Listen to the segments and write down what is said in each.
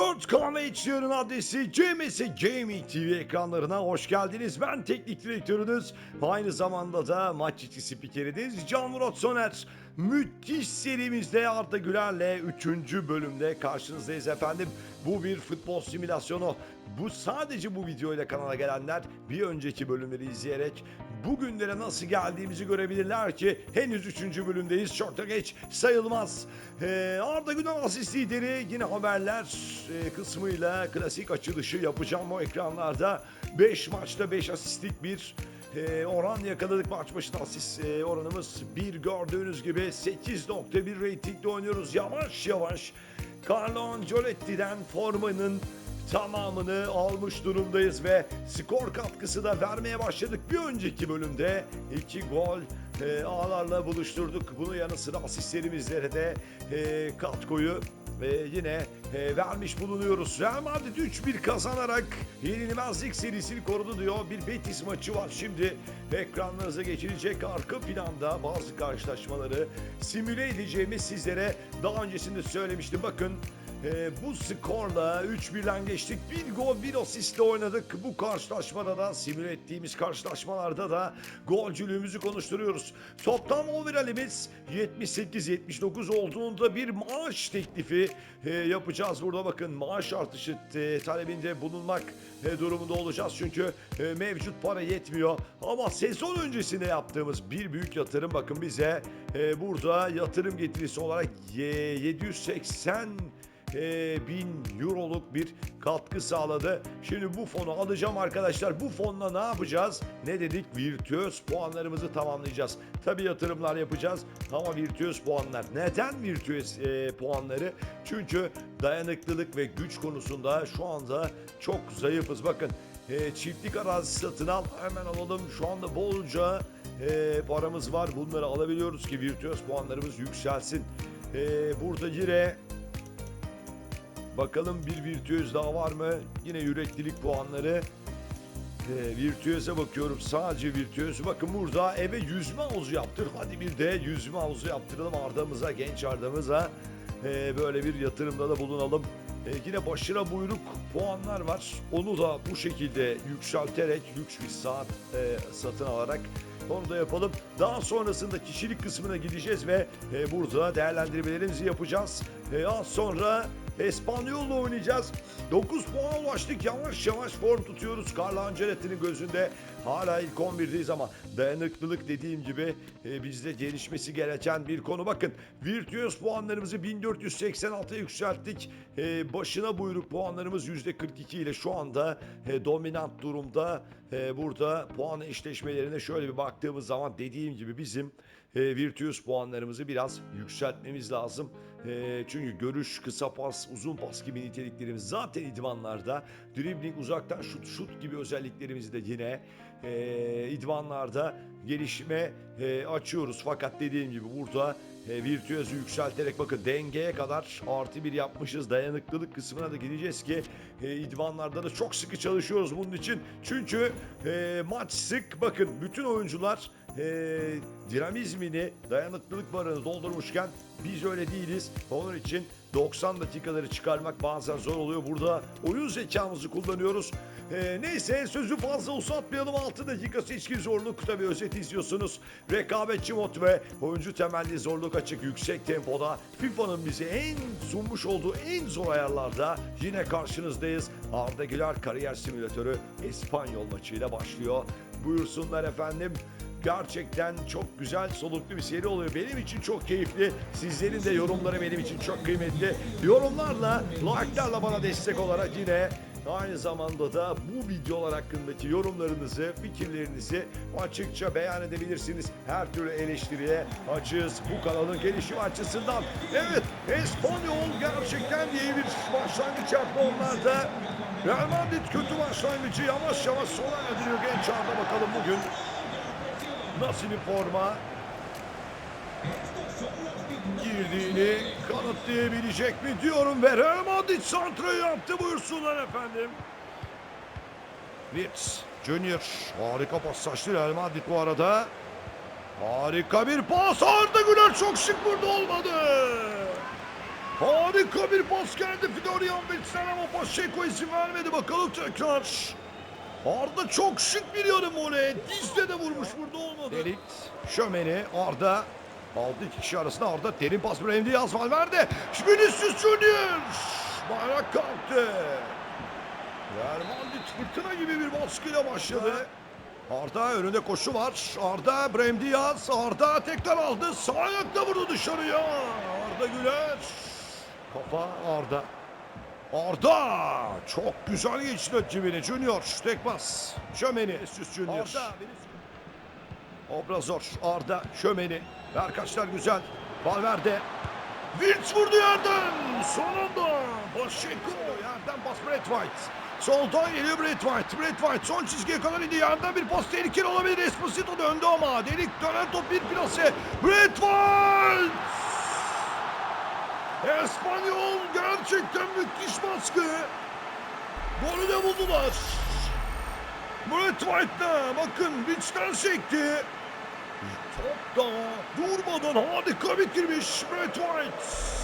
4K HDR'ın adresi CMS Gaming TV ekranlarına hoş geldiniz. Ben teknik direktörünüz. Aynı zamanda da maç içi spikeriniz Can Murat Soner. Müthiş serimizde Arda Güler'le 3. bölümde karşınızdayız efendim. Bu bir futbol simülasyonu. Bu sadece bu videoyla kanala gelenler bir önceki bölümleri izleyerek bugünlere nasıl geldiğimizi görebilirler ki henüz 3. bölümdeyiz. Çok da geç sayılmaz. Ee, Arda Güler asist lideri yine haberler e, kısmıyla klasik açılışı yapacağım o ekranlarda. 5 maçta 5 asistlik bir e, oran yakaladık maç başına asist e, oranımız bir gördüğünüz gibi 8.1 ratingle oynuyoruz yavaş yavaş Carlo Ancelotti'den formanın tamamını almış durumdayız ve skor katkısı da vermeye başladık. Bir önceki bölümde iki gol e, ağlarla buluşturduk. Bunun yanı sıra asistlerimizlere de e, katkıyı e, yine e, vermiş bulunuyoruz. Real Madrid 3-1 kazanarak yenilmezlik serisini korudu diyor. Bir Betis maçı var şimdi. Ekranlarınıza geçilecek arka planda bazı karşılaşmaları simüle edeceğimiz sizlere daha öncesinde söylemiştim. Bakın ee, bu skorla 3-1'den geçtik. Bir gol bir asistle oynadık. Bu karşılaşmada da simüle ettiğimiz karşılaşmalarda da golcülüğümüzü konuşturuyoruz. Toplam overallimiz 78-79 olduğunda bir maaş teklifi e, yapacağız. Burada bakın maaş artışı e, talebinde bulunmak e, durumunda olacağız. Çünkü e, mevcut para yetmiyor. Ama sezon öncesinde yaptığımız bir büyük yatırım bakın bize e, burada yatırım getirisi olarak e, 780 e, bin euroluk bir katkı sağladı. Şimdi bu fonu alacağım arkadaşlar. Bu fonla ne yapacağız? Ne dedik? Virtüöz puanlarımızı tamamlayacağız. Tabii yatırımlar yapacağız ama virtüöz puanlar. Neden virtüöz e, puanları? Çünkü dayanıklılık ve güç konusunda şu anda çok zayıfız. Bakın e, çiftlik arazi satın al. Hemen alalım. Şu anda bolca e, paramız var. Bunları alabiliyoruz ki virtüöz puanlarımız yükselsin. E, burada yine Bakalım bir virtüöz daha var mı? Yine yüreklilik puanları. Ee, virtüöze bakıyorum. Sadece virtüöz. Bakın burada eve yüzme havuzu yaptır. Hadi bir de yüzme havuzu yaptıralım Arda'mıza, genç Arda'mıza. Ee, böyle bir yatırımda da bulunalım. Ee, yine başına buyruk puanlar var. Onu da bu şekilde yükselterek lüks bir saat e, satın alarak onu da yapalım. Daha sonrasında kişilik kısmına gideceğiz ve e, burada değerlendirmelerimizi yapacağız. E, az sonra Espanyol'la oynayacağız. 9 puan ulaştık. Yavaş yavaş form tutuyoruz. Carlo Ancelotti'nin gözünde hala ilk 11'deyiz ama dayanıklılık dediğim gibi e, bizde gelişmesi gereken bir konu. Bakın virtüöz puanlarımızı 1486'ya yükselttik. E, başına buyruk puanlarımız %42 ile şu anda e, dominant durumda. E, burada puan eşleşmelerine şöyle bir baktığımız zaman dediğim gibi bizim e, virtüöz puanlarımızı biraz yükseltmemiz lazım. E, çünkü görüş, kısa pas, uzun pas gibi niteliklerimiz zaten idmanlarda. Dribbling, uzaktan şut, şut gibi özelliklerimizi de yine e, idmanlarda gelişme e, açıyoruz. Fakat dediğim gibi burada e, virtüözü yükselterek bakın dengeye kadar artı bir yapmışız. Dayanıklılık kısmına da gideceğiz ki e, idmanlarda da çok sıkı çalışıyoruz bunun için. Çünkü e, maç sık bakın bütün oyuncular e, dinamizmini, dayanıklılık barını doldurmuşken biz öyle değiliz. Onun için 90 dakikaları çıkarmak bazen zor oluyor. Burada oyun zekamızı kullanıyoruz. Ee, neyse sözü fazla uzatmayalım. 6 dakika seçkin zorluk tabii özet izliyorsunuz. Rekabetçi mod ve oyuncu temelli zorluk açık yüksek tempoda FIFA'nın bize en sunmuş olduğu en zor ayarlarda yine karşınızdayız. Arda Güler kariyer simülatörü İspanyol maçıyla başlıyor. Buyursunlar efendim. Gerçekten çok güzel soluklu bir seri oluyor. Benim için çok keyifli. Sizlerin de yorumları benim için çok kıymetli. Yorumlarla, like'larla bana destek olarak yine aynı zamanda da bu videolar hakkındaki yorumlarınızı, fikirlerinizi açıkça beyan edebilirsiniz. Her türlü eleştiriye açığız bu kanalın gelişimi açısından. Evet, Espanyol gerçekten iyi bir başlangıç yaptı onlar da. Real Madrid kötü başlangıcı yavaş yavaş sona erdiriyor genç Arda bakalım bugün nasıl bir forma girdiğini kanıtlayabilecek mi diyorum ve Real Madrid santrayı yaptı buyursunlar efendim. Wirtz Junior harika pasajlı Real Madrid bu arada. Harika bir pas Arda Güler çok şık burada olmadı. Harika bir pas geldi Florian Wirtz'ten ama Paşeko izin vermedi. Bakalım tekrar. Arda çok şık bir yarım voley. Dizle de vurmuş burada olmadı. Delik, Şömeni, Arda. Aldı iki kişi arasında Arda derin pas Brahim Diaz Valverde. Vinicius Junior. Bayrak kalktı. Vermandit fırtına gibi bir baskıyla başladı. Arda önünde koşu var. Arda Brahim Diaz. Arda tekrar aldı. Sağ ayakla vurdu dışarıya. Arda Güler. Kafa Arda. Arda! Çok güzel geçti rakibini Junior tek pas Şömeni Vinicius Junior. Arda Obrazor Arda Şömeni. Berkaçlar güzel. Valverde. Wirtz vurdu yerden. Sonunda. Paşeko yerden pas. Brett White. Soldan geliyor Brett White. Brett White son çizgiye kadar indi. Yerden bir pas. Tehlikeli olabilir. Esposito döndü ama. Delik dönen top bir plase. Brett White Espanyol gerçekten müthiş baskı. Golü de buldular. Brett White'da bakın Rich'ten sekti. Top da durmadan harika bitirmiş Brett White.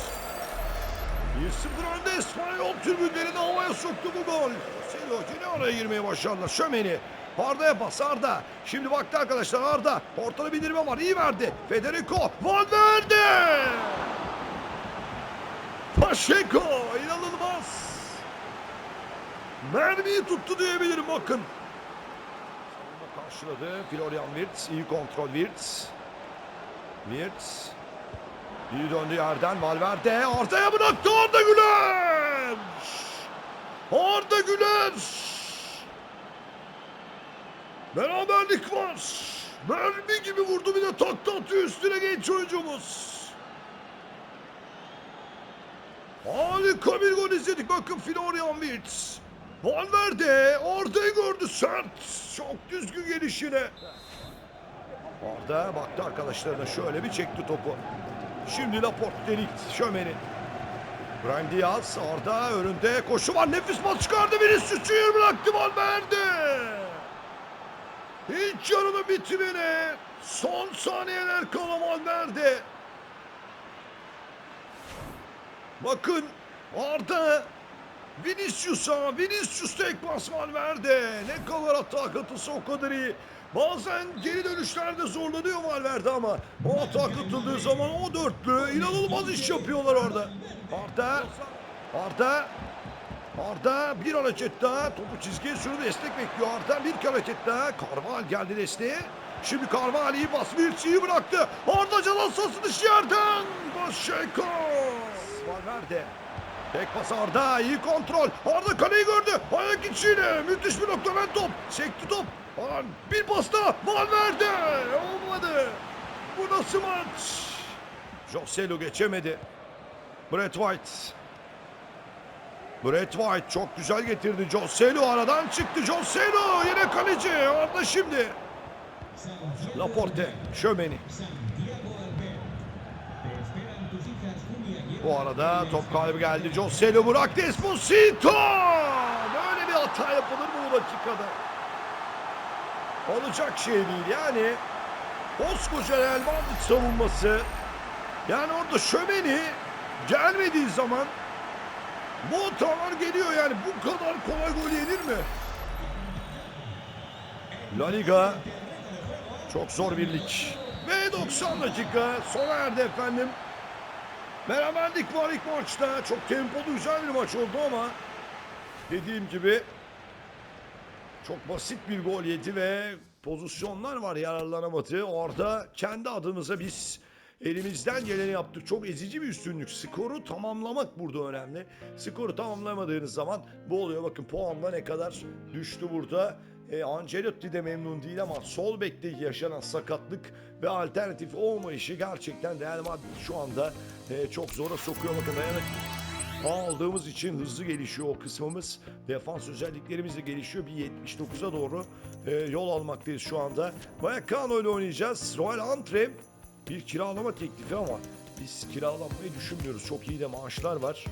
1-0 önde İspanyol tribünlerini havaya soktu bu gol. Selo yine araya girmeye başladılar. Şömeni. Arda'ya pas Arda. Şimdi baktı arkadaşlar Arda. Ortada bindirme var. iyi verdi. Federico. Valverde. Paşeko inanılmaz. Mermiyi tuttu diyebilirim bakın. Savunma karşıladı. Florian Wirtz iyi kontrol Wirtz. Wirtz. İyi döndü yerden Valverde. Arda'ya bıraktı Arda Güler. Arda Güler. Beraberlik var. Mermi gibi vurdu bir de takla atıyor üstüne genç oyuncumuz. Harika bir gol izledik. Bakın Florian Wirtz. Valverde Arda'yı gördü sert. Çok düzgün gelişine. Arda baktı arkadaşlarına şöyle bir çekti topu. Şimdi Laporte delikt Şömeni. Brahim Diaz Arda önünde koşu var. Nefis pas çıkardı. Vinicius Junior bıraktı Valverde. İlk yarının bitimine son saniyeler kala Valverde. Bakın Arda Vinicius'a Vinicius tek pasman verdi. Ne kadar hata katılsa o kadar iyi. Bazen geri dönüşlerde zorlanıyor Valverde ama o hata katıldığı zaman o dörtlü inanılmaz iş yapıyorlar orada. Arda Arda Arda bir hareket daha topu çizgiye sürdü destek bekliyor Arda bir hareket daha Karval geldi desteğe Şimdi Karval iyi bas bir bıraktı Arda canan sası dışı yerden Paşeko Valverde Tek pas Arda iyi kontrol. Arda kaleyi gördü. Ayak içiyle. Müthiş bir noktadan top. Sekti top. Aman, bir pas daha. Valverde olmadı. Bu nasıl maç? Joselu geçemedi. Brett White. Brett White çok güzel getirdi. Joselu aradan çıktı. Joselu yine kaleci. Arda şimdi. Laporte, Şömeni. Bu arada top kaybı geldi. Joselu bıraktı. Esposito. Böyle bir hata yapılır mı bu dakikada? Olacak şey değil yani. Koskoca Real Madrid savunması. Yani orada Şömeni gelmediği zaman bu hatalar geliyor yani bu kadar kolay gol yenir mi? La Liga çok zor bir lig. Ve 90 dakika sona erdi efendim. Beraberlik var ilk maçta. Çok tempolu güzel bir maç oldu ama dediğim gibi çok basit bir gol yedi ve pozisyonlar var yararlanamadı. Orada kendi adımıza biz elimizden geleni yaptık. Çok ezici bir üstünlük. Skoru tamamlamak burada önemli. Skoru tamamlamadığınız zaman bu oluyor. Bakın puanla ne kadar düştü burada. E, Ancelotti de memnun değil ama sol bekte yaşanan sakatlık ve alternatif olmayışı gerçekten Real Madrid şu anda e, çok zora sokuyor. Bakın dayanık aldığımız için hızlı gelişiyor o kısmımız. Defans özelliklerimiz de gelişiyor. Bir 79'a doğru e, yol almaktayız şu anda. Vallecano ile oynayacağız. Royal Antwerp bir kiralama teklifi ama biz kiralanmayı düşünmüyoruz. Çok iyi de maaşlar var.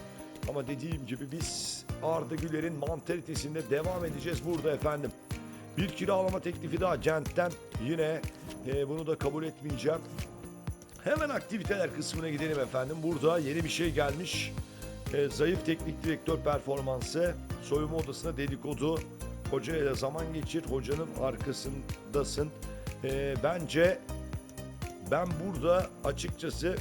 Ama dediğim gibi biz Arda Güler'in mantalitesinde devam edeceğiz burada efendim. Bir kiralama teklifi daha Gent'ten yine e, bunu da kabul etmeyeceğim. Hemen aktiviteler kısmına gidelim efendim. Burada yeni bir şey gelmiş. Ee, zayıf teknik direktör performansı, soyunma odasına dedikodu, hoca zaman geçir, hocanın arkasındasın. Ee, bence ben burada açıkçası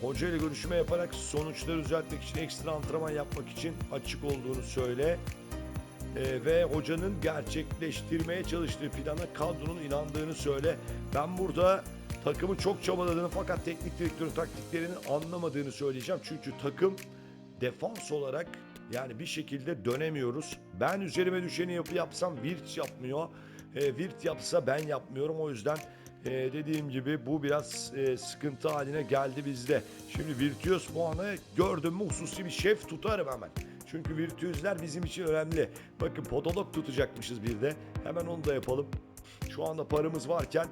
hoca ile görüşme yaparak sonuçları düzeltmek için, ekstra antrenman yapmak için açık olduğunu söyle. Ee, ve hocanın gerçekleştirmeye çalıştığı plana kadronun inandığını söyle. Ben burada takımı çok çabaladığını fakat teknik direktörün taktiklerini anlamadığını söyleyeceğim. Çünkü takım defans olarak yani bir şekilde dönemiyoruz. Ben üzerime düşeni yapı yapsam Virt yapmıyor. E, Virt yapsa ben yapmıyorum. O yüzden e, dediğim gibi bu biraz e, sıkıntı haline geldi bizde. Şimdi Virtüöz puanı gördüm mü hususi bir şef tutarım hemen. Çünkü virtüözler bizim için önemli. Bakın podolog tutacakmışız bir de. Hemen onu da yapalım. Şu anda paramız varken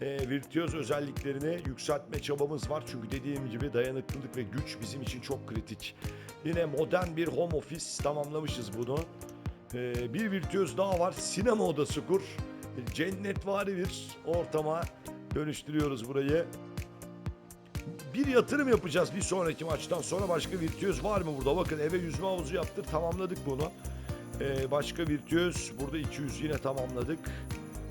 e, virtüöz özelliklerini yükseltme çabamız var. Çünkü dediğim gibi dayanıklılık ve güç bizim için çok kritik. Yine modern bir home office tamamlamışız bunu. E, bir virtüöz daha var. Sinema odası kur. Cennetvari bir ortama dönüştürüyoruz burayı. Bir yatırım yapacağız bir sonraki maçtan sonra. Başka virtüöz var mı burada? Bakın eve yüzme havuzu yaptır. Tamamladık bunu. Ee, başka virtüöz. Burada 200 yine tamamladık.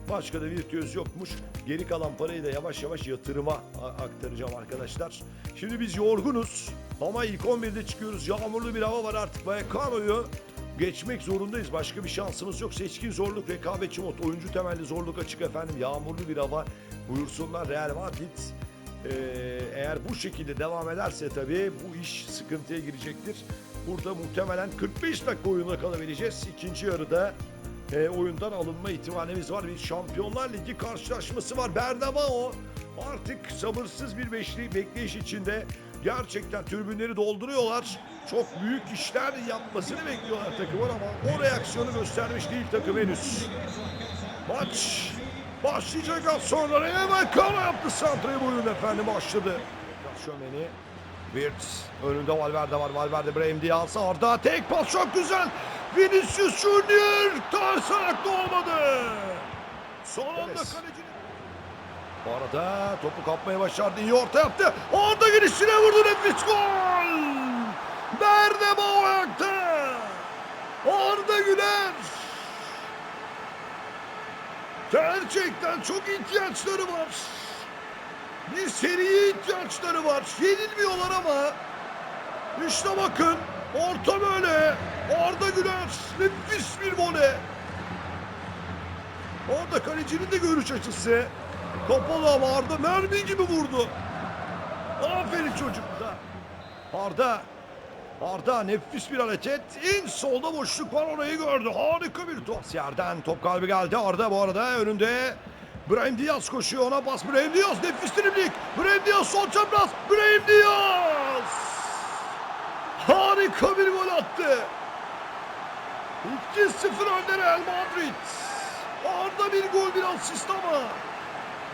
Başka da virtüöz yokmuş. Geri kalan parayı da yavaş yavaş yatırıma aktaracağım arkadaşlar. Şimdi biz yorgunuz ama ilk 11'de çıkıyoruz. Yağmurlu bir hava var artık. Vallecano'yu geçmek zorundayız. Başka bir şansımız yok. Seçkin zorluk, rekabetçi mod, oyuncu temelli zorluk açık efendim. Yağmurlu bir hava. Buyursunlar Real Madrid. Ee, eğer bu şekilde devam ederse tabii bu iş sıkıntıya girecektir. Burada muhtemelen 45 dakika oyuna kalabileceğiz. İkinci yarıda e, oyundan alınma ihtimalimiz var. Bir Şampiyonlar Ligi karşılaşması var. Bernabeu artık sabırsız bir beşli bekleyiş içinde. Gerçekten tribünleri dolduruyorlar. Çok büyük işler yapmasını bekliyorlar takımın ama o reaksiyonu göstermiş değil takım henüz. Maç başlayacak az sonra hemen kara yaptı santrayı buyurun efendim başladı. Şömeni Wirtz önünde Valverde var. Valverde Brahim Diaz Arda tek pas çok güzel. Vinicius Junior ters ayakta olmadı. Son anda kalecinin bu arada topu kapmaya başardı. İyi orta yaptı. Orada girişine vurdu nefis gol. Bernabeu ayakta. Arda Güler. Gerçekten çok ihtiyaçları var. Bir seriye ihtiyaçları var. Yenilmiyorlar ama. İşte bakın. Orta böyle. Arda Güler. Nefis bir voley. Orada kalecinin de görüş açısı. Kapalı ama Arda mermi gibi vurdu. Aferin çocuklar. Arda. Arda nefis bir hareket. En solda boşluk var orayı gördü. Harika bir top. Yerden top kalbi geldi. Arda bu arada önünde. Brahim Diaz koşuyor ona bas. Brahim Diaz nefis driblik. Brahim Diaz sol çapraz. Brahim Diaz. Harika bir gol attı. 2-0 önde Real Madrid. Arda bir gol bir asist ama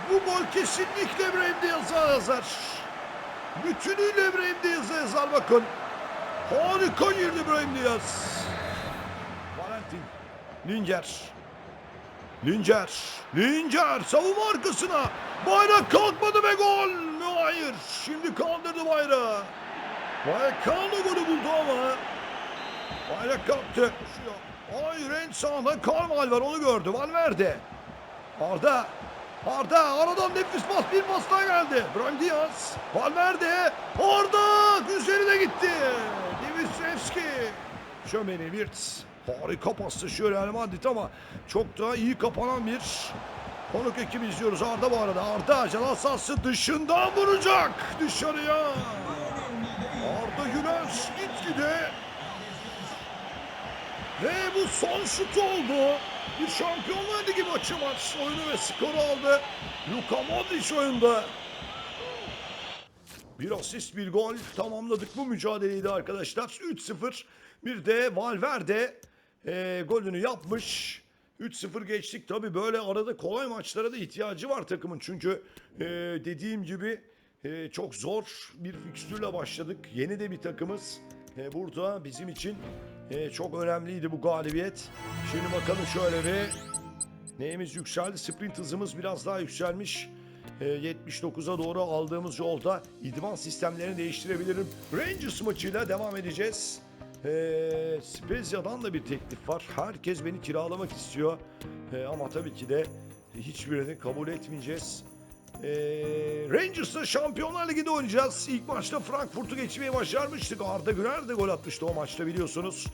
bu gol kesinlikle Brahim Diaz'a yazar. Bütünüyle Brahim Diaz'a yazar bakın. Harika girdi Brahim Diaz. Valentin. Linger. Linger. Linger savunma arkasına. Bayrak kalkmadı ve gol. Hayır. Şimdi kaldırdı bayrağı. Vallecano golü buldu ama. Bayrak kalktı. Hayır en sağda Carval var onu gördü. Valverde. Arda. Arda aradan nefis pas bir pas daha geldi. Brahim Diaz. Valverde. Arda üzerine gitti. Divisevski. Şömeni Wirtz. Harika paslaşıyor Real Madrid ama çok daha iyi kapanan bir konuk ekibi izliyoruz. Arda bu arada. Arda ceza sahası dışından vuracak. Dışarıya. Arda Güler gitgide ve bu son şut oldu. Bir Şampiyonlar Ligi maçı maç oyunu ve skoru aldı. Luka Modric oyunda. Bir asist bir gol tamamladık bu mücadeleyi de arkadaşlar. 3-0 bir de Valverde e, golünü yapmış. 3-0 geçtik. Tabi böyle arada kolay maçlara da ihtiyacı var takımın. Çünkü e, dediğim gibi e, çok zor bir fikstürle başladık. Yeni de bir takımız. E, burada bizim için e, çok önemliydi bu galibiyet. Şimdi bakalım şöyle bir Neyimiz yükseldi? Sprint hızımız biraz daha yükselmiş. Ee, 79'a doğru aldığımız yolda idman sistemlerini değiştirebilirim. Rangers maçıyla devam edeceğiz. Ee, Spezia'dan da bir teklif var. Herkes beni kiralamak istiyor. Ee, ama tabii ki de hiçbirini kabul etmeyeceğiz. Ee, Rangers'la Şampiyonlar Ligi'de oynayacağız. İlk maçta Frankfurt'u geçmeyi başarmıştık. Arda Güler de gol atmıştı o maçta biliyorsunuz.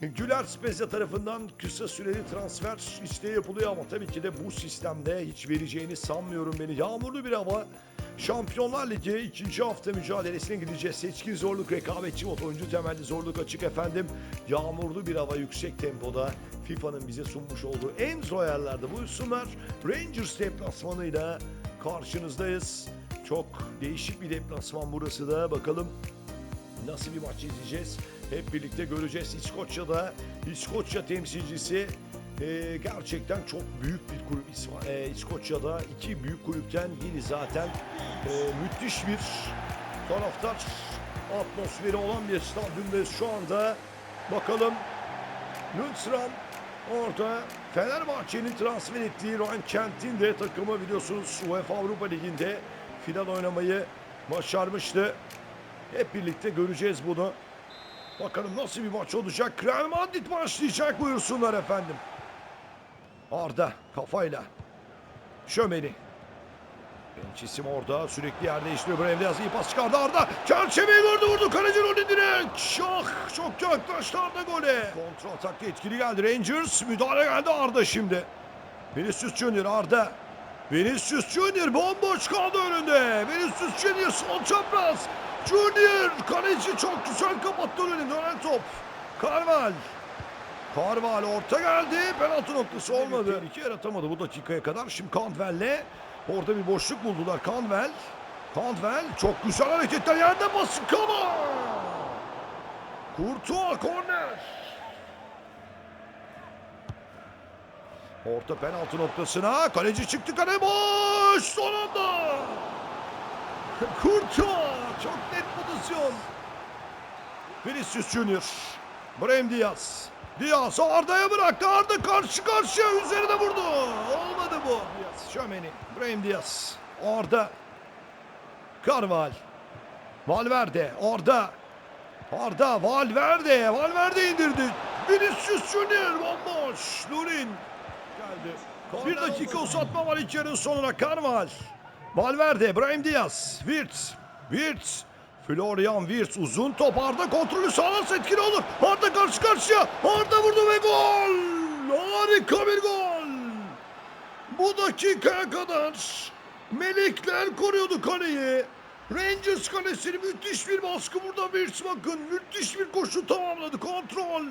Güler Spezia tarafından kısa süreli transfer isteği yapılıyor ama tabii ki de bu sistemde hiç vereceğini sanmıyorum beni. Yağmurlu bir hava. Şampiyonlar Ligi ikinci hafta mücadelesine gideceğiz. Seçkin zorluk, rekabetçi mod, oyuncu temelli zorluk açık efendim. Yağmurlu bir hava yüksek tempoda FIFA'nın bize sunmuş olduğu en zor ayarlarda buyursunlar. Rangers deplasmanıyla karşınızdayız. Çok değişik bir deplasman burası da. Bakalım nasıl bir maç izleyeceğiz? Hep birlikte göreceğiz. İskoçya'da İskoçya temsilcisi e, gerçekten çok büyük bir kulüp e, İskoçya'da iki büyük kulüpten biri zaten E, müthiş bir taraftar atmosferi olan bir stadyumdayız şu anda. Bakalım Lundstram orada Fenerbahçe'nin transfer ettiği Ryan Kent'in de takımı biliyorsunuz UEFA Avrupa Ligi'nde final oynamayı başarmıştı. Hep birlikte göreceğiz bunu. Bakalım nasıl bir maç olacak. Real Madrid başlayacak buyursunlar efendim. Arda kafayla. Şömeni. Genç isim orada sürekli yer değiştiriyor. Böyle evde iyi pas çıkardı Arda. Çerçeveyi gördü vurdu. Kaleci rolü direkt. Şah çok yaklaştı Arda gole. Kontra atakta etkili geldi Rangers. Müdahale geldi Arda şimdi. Vinicius Junior Arda. Vinicius Junior bomboş kaldı önünde. Vinicius Junior sol çapraz. Junior kaleci çok güzel kapattı önünü. Dönen top. Carval. Carval orta geldi. Penaltı noktası olmadı. İki yer atamadı bu dakikaya kadar. Şimdi Cantwell'le orada bir boşluk buldular. Cantwell. Cantwell çok güzel hareketler. Yerde bası kama. Courtois korner. Orta penaltı noktasına. Kaleci çıktı kale boş. Son anda. Courtois. Çok net pozisyon. Vinicius Junior. Brahim Diaz. Diaz Arda'ya bıraktı. Arda karşı karşıya üzerine vurdu. Olmadı bu. Diaz, Şömeni. Brahim Diaz. Arda. Carval. Valverde. Arda. Arda. Valverde. Valverde indirdi. Vinicius Junior. Bomboş. Lunin. Geldi. Bir dakika uzatma var ilk yarının sonuna. Carval. Valverde. Brahim Diaz. Wirtz. Wirtz. Florian Wirtz uzun top Arda kontrolü sağlarsa etkili olur. Arda karşı karşıya. Arda vurdu ve gol. Harika bir gol. Bu dakikaya kadar Melekler koruyordu kaleyi. Rangers kalesini müthiş bir baskı burada Wirtz bakın. Müthiş bir koşu tamamladı. Kontrol.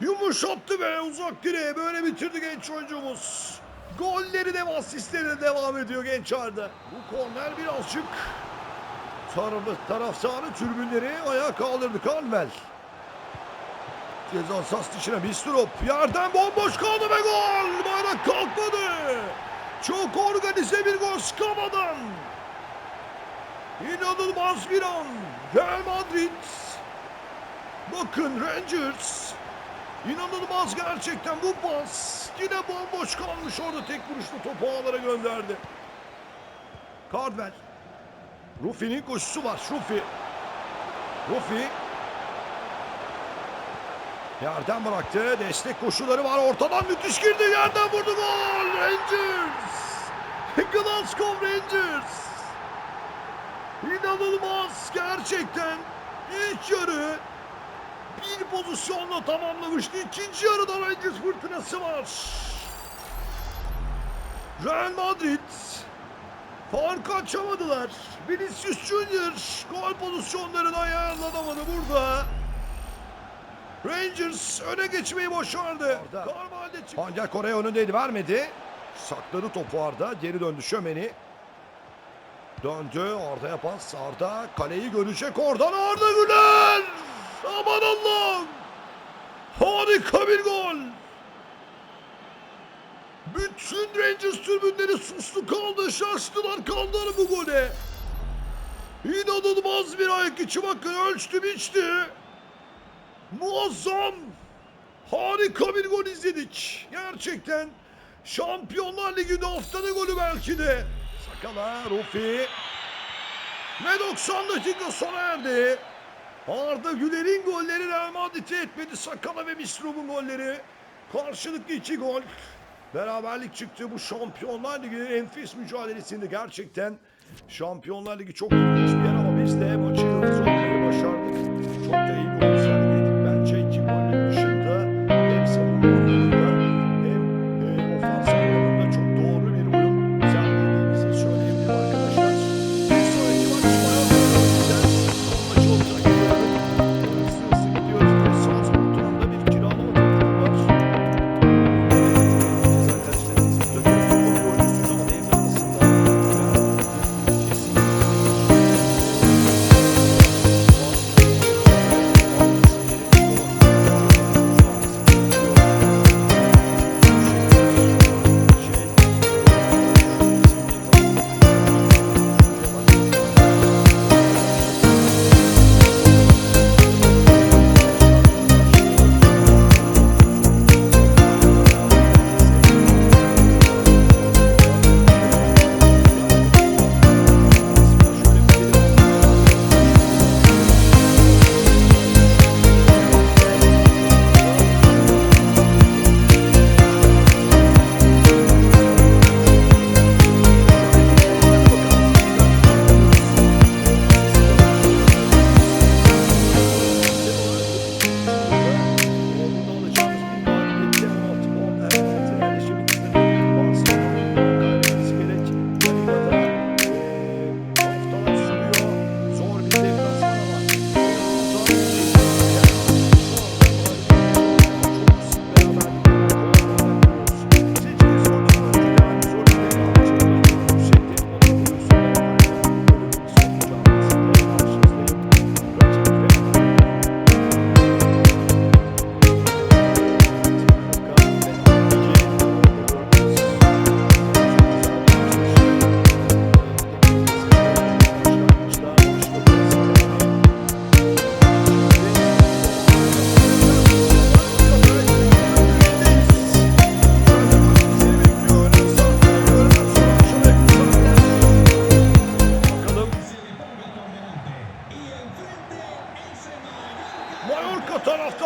Yumuşattı ve uzak direğe böyle bitirdi genç oyuncumuz. Golleri de asistleri de devam ediyor genç Arda. Bu korner birazcık tarafı, taraftarı türbünleri ayağa kaldırdı Kanvel. Ceza sahası dışına Bistrop. Yerden bomboş kaldı ve gol. Bayrak kalkmadı. Çok organize bir gol Skava'dan. İnanılmaz bir an. Real Madrid. Bakın Rangers. İnanılmaz gerçekten bu pas. Yine bomboş kalmış orada tek vuruşlu topu ağlara gönderdi. Cardwell. Rufi'nin koşusu var. Rufi. Rufi. Yerden bıraktı. Destek koşuları var. Ortadan müthiş girdi. Yerden vurdu. Gol. Rangers. Glasgow Rangers. İnanılmaz. Gerçekten. İlk yarı bir pozisyonla tamamlamıştı. İkinci yarıda Rangers fırtınası var. Real Madrid Farkı açamadılar. Vinicius Junior gol pozisyonlarını ayarlanamadı burada. Rangers öne geçmeyi başardı. Ancak Korea önündeydi vermedi. Sakladı topu Arda. Geri döndü Şömeni. Döndü Arda'ya pas. Arda kaleyi görecek oradan Arda Güler. Aman Allah'ım. Harika bir gol. Bütün Rangers tribünleri sustu kaldı. Şaştılar kaldılar bu gole. İnanılmaz bir ayak içi bakın ölçtü biçti. Muazzam. Harika bir gol izledik. Gerçekten Şampiyonlar Ligi'nde haftanın golü belki de. Sakala, Rufi. Ve 90 dakika sona erdi. Arda Güler'in golleri Real Madrid'e etmedi. Sakala ve Mislum'un golleri. Karşılıklı iki gol. Beraberlik çıktı bu Şampiyonlar Ligi'nin enfes mücadelesinde gerçekten. Şampiyonlar Ligi çok ilginç bir yer ama biz de maçı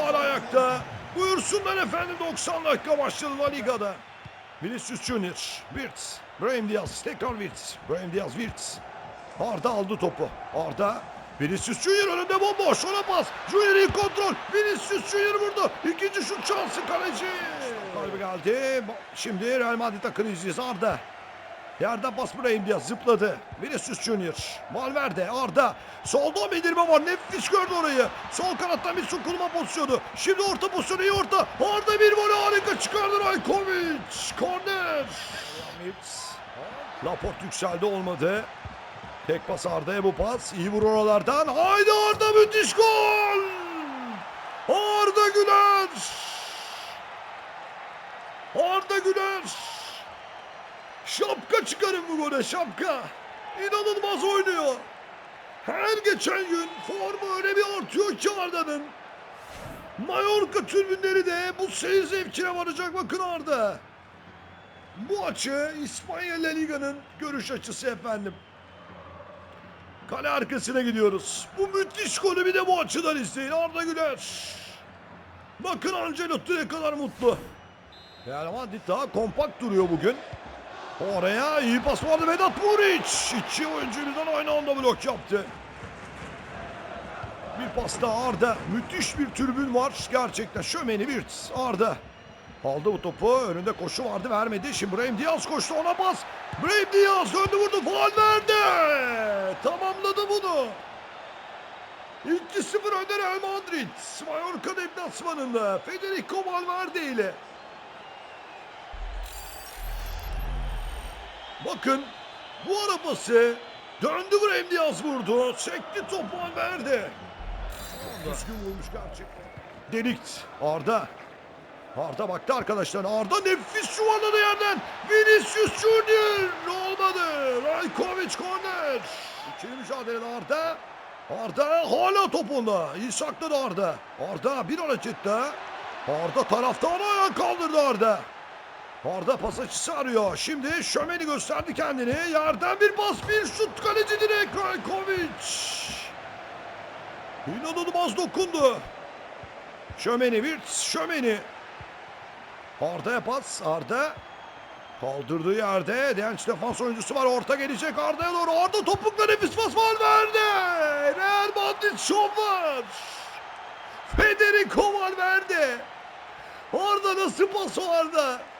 Taraftarı ayakta. Buyursunlar efendim 90 dakika başladı La Liga'da. Vinicius Junior, Wirtz, Brahim Diaz, tekrar Wirtz, Brahim Diaz, Wirtz. Arda aldı topu. Arda, Vinicius Junior önünde bomboş, ona pas. Junior iyi kontrol, Vinicius Junior vurdu. İkinci şut şansı kaleci. Kalbi geldi. Şimdi Real Madrid akını izleyeceğiz Arda. Yerden pas Brahim Diaz zıpladı. Vinicius Junior. Valverde Arda. Solda bildirme var. Nefis gördü orayı. Sol kanattan bir sokulma pozisyonu. Şimdi orta pozisyonu iyi orta. Arda bir golü harika çıkardı Rajkovic. Korner. Laporte yükseldi olmadı. Tek pas Arda'ya bu pas. İyi vur oralardan. Haydi Arda müthiş gol. Arda Güler. Arda Güler. Şapka çıkarın bu gole şapka. İnanılmaz oynuyor. Her geçen gün formu öyle bir artıyor ki Arda'nın. Mallorca tribünleri de bu seyir zevkine varacak bakın Arda. Bu açı İspanya La Liga'nın görüş açısı efendim. Kale arkasına gidiyoruz. Bu müthiş golü bir de bu açıdan izleyin Arda Güler. Bakın Ancelotti ne kadar mutlu. Real Madrid daha kompakt duruyor bugün. Oraya iyi pas vardı Vedat Muriç. İki oyuncu birden aynı anda blok yaptı. Bir pas daha Arda. Müthiş bir tribün var. Gerçekten şömeni bir Arda. Aldı bu topu. Önünde koşu vardı vermedi. Şimdi Brahim Diaz koştu ona pas. Brahim Diaz döndü vurdu. Faal verdi. Tamamladı bunu. 2-0 önde Real Madrid. Mallorca deplasmanında. Federico Valverde ile. Bakın bu arabası döndü Brahim Diaz vurdu. Sekti topu verdi. Düzgün vurmuş gerçekten. Delikt Arda. Arda baktı arkadaşlar. Arda nefis çuvalladı yerden. Vinicius Junior. Olmadı. Rajkovic korner. İkili mücadelede Arda. Arda hala topunda. İyi sakladı Arda. Arda bir hareket daha. Arda taraftarı ayağa kaldırdı Arda. Arda pas açısı arıyor. Şimdi Şömeni gösterdi kendini. Yerden bir pas, bir şut kaleci direkt Rajkovic. İnanılmaz dokundu. Şömeni bir Şömeni. Arda'ya pas. Arda kaldırdığı yerde genç defans oyuncusu var. Orta gelecek Arda'ya doğru. Arda topukla nefis pas var verdi. Real Madrid şov var. Federico Valverde. Orada nasıl pas o Arda?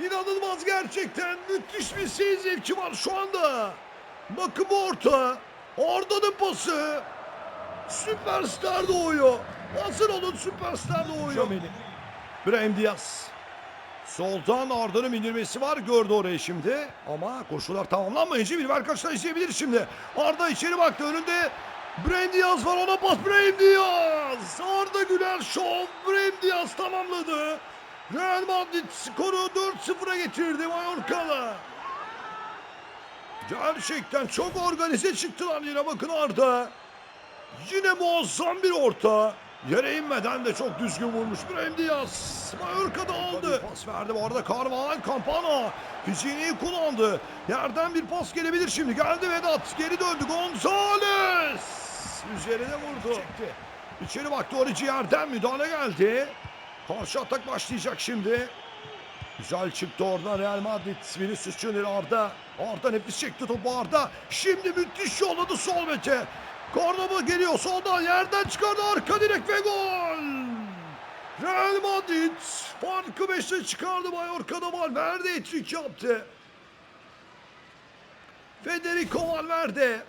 İnanılmaz gerçekten. Müthiş bir seyir zevki var şu anda. Bakın bu orta. Arda'nın pası. Süperstar doğuyor. Hazır olun süperstar doğuyor. Brahim Diaz. Soldan Arda'nın indirmesi var. Gördü orayı şimdi. Ama koşular tamamlanmayınca bir arkadaşlar izleyebilir şimdi. Arda içeri baktı. Önünde Brahim Diaz var. Ona pas Brahim Diaz. Arda Güler şov. Brahim Diaz tamamladı. Real Madrid skoru 4-0'a getirdi Mallorca'la. Gerçekten çok organize çıktılar yine bakın Arda. Yine muazzam bir orta. Yere inmeden de çok düzgün vurmuş Brahim Diaz. Mallorca'da aldı. Pas verdi bu arada Carvajal Campana. Fiziğini kullandı. Yerden bir pas gelebilir şimdi. Geldi Vedat. Geri döndü. Gonzales. Üzerine vurdu. Çekti. İçeri baktı Orici yerden müdahale geldi. Karşı atak başlayacak şimdi. Güzel çıktı oradan Real Madrid. Vinicius Junior Arda. Arda nefis çekti topu Arda. Şimdi müthiş yolladı sol beke. Cordoba geliyor soldan yerden çıkardı arka direk ve gol. Real Madrid farkı 5'e çıkardı Mallorca'da Valverde etrik yaptı. Federico Valverde.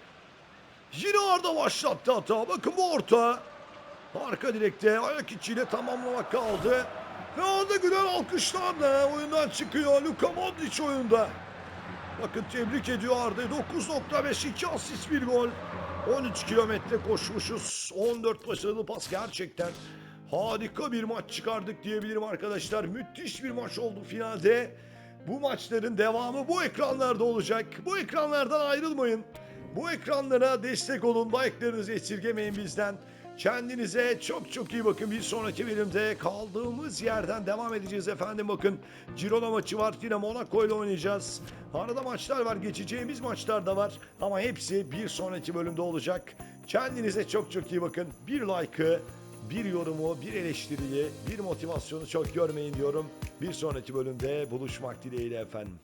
Yine Arda başlattı hata. Bakın bu orta. Arka direkte ayak içiyle tamamlamak kaldı. Ve Arda Güler alkışlarla oyundan çıkıyor. Luka Modric oyunda. Bakın tebrik ediyor Arda'yı. 9.5 2 asist bir gol. 13 kilometre koşmuşuz. 14 başarılı pas gerçekten. Harika bir maç çıkardık diyebilirim arkadaşlar. Müthiş bir maç oldu finalde. Bu maçların devamı bu ekranlarda olacak. Bu ekranlardan ayrılmayın. Bu ekranlara destek olun. Like'larınızı esirgemeyin bizden. Kendinize çok çok iyi bakın. Bir sonraki bölümde kaldığımız yerden devam edeceğiz efendim. Bakın Girona maçı var. Yine Monaco ile oynayacağız. Arada maçlar var. Geçeceğimiz maçlar da var. Ama hepsi bir sonraki bölümde olacak. Kendinize çok çok iyi bakın. Bir like'ı, bir yorumu, bir eleştiriyi, bir motivasyonu çok görmeyin diyorum. Bir sonraki bölümde buluşmak dileğiyle efendim.